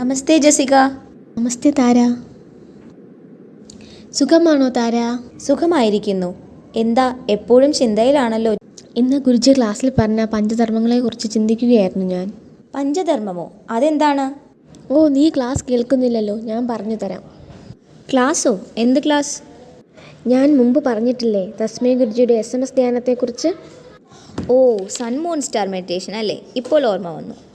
നമസ്തേ ജസിക. നമസ്തേ താര. സുഖമാണോ താര? സുഖമായിരിക്കുന്നു. എന്താ എപ്പോഴും ചിന്തയിലാണല്ലോ? ഇന്ന് ഗുരുജി ക്ലാസ്സിൽ പറഞ്ഞ പഞ്ചധർമ്മങ്ങളെക്കുറിച്ച് ചിന്തിക്കുകയായിരുന്നു ഞാൻ. പഞ്ചധർമ്മമോ? അതെന്താണ്? ഓ നീ ക്ലാസ് കേൾക്കുന്നില്ലല്ലോ. ഞാൻ പറഞ്ഞു തരാം. ക്ലാസ്സോ? എന്ത് ക്ലാസ്? ഞാൻ മുമ്പ് പറഞ്ഞിട്ടില്ലേ തസ്മേ ഗുരുജിയുടെ എസ് എം എസ് ധ്യാനത്തെക്കുറിച്ച്? ഓ സൺമൂൺ സ്റ്റാർ മെഡിറ്റേഷൻ അല്ലേ? ഇപ്പോൾ ഓർമ്മ വന്നു.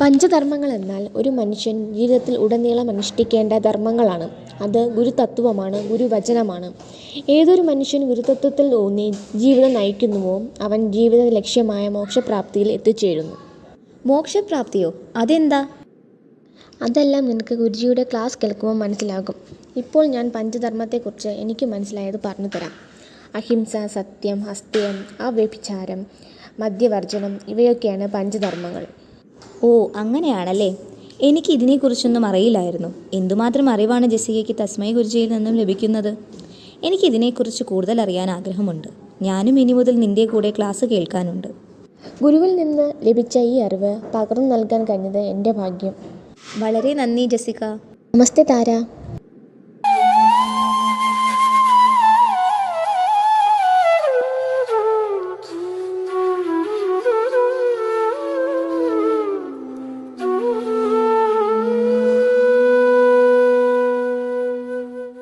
പഞ്ചധർമ്മങ്ങൾ എന്നാൽ ഒരു മനുഷ്യൻ ജീവിതത്തിൽ ഉടനീളം അനുഷ്ഠിക്കേണ്ട ധർമ്മങ്ങളാണ്. അത് ഗുരുതത്വമാണ് ഗുരുവചനമാണ്. ഏതൊരു മനുഷ്യൻ ഗുരുതത്വത്തിൽ ഊന്നി ജീവിതം നയിക്കുന്നുവോ അവൻ ജീവിത ലക്ഷ്യമായ മോക്ഷപ്രാപ്തിയിൽ എത്തിച്ചേരുന്നു. മോക്ഷപ്രാപ്തിയോ? അതെന്താ? അതെല്ലാം നിനക്ക് ഗുരുജിയുടെ ക്ലാസ് കേൾക്കുമ്പോൾ മനസ്സിലാകും. ഇപ്പോൾ ഞാൻ പഞ്ചധർമ്മത്തെക്കുറിച്ച് എനിക്ക് മനസ്സിലായത് പറഞ്ഞു തരാം. അഹിംസ സത്യം ഹസ്തയം അവ്യഭിചാരം മദ്യവർജനം ഇവയൊക്കെയാണ് പഞ്ചധർമ്മങ്ങൾ. ഓ അങ്ങനെയാണല്ലേ. എനിക്ക് ഇതിനെക്കുറിച്ചൊന്നും അറിയില്ലായിരുന്നു. എന്തുമാത്രം അറിവാണ് ജസികയ്ക്ക് ഗുരുജിയിൽ നിന്നും ലഭിക്കുന്നത്? എനിക്ക് ഇതിനെക്കുറിച്ച് കൂടുതൽ അറിയാൻ ആഗ്രഹമുണ്ട്. ഞാനും ഇനി മുതൽ നിന്റെ കൂടെ ക്ലാസ് കേൾക്കാനുണ്ട്. ഗുരുവിൽ നിന്ന് ലഭിച്ച ഈ അറിവ് പകർന്നു നൽകാൻ കഴിഞ്ഞത് എന്റെ ഭാഗ്യം. വളരെ നന്ദി ജസിക നമസ്തേ താര.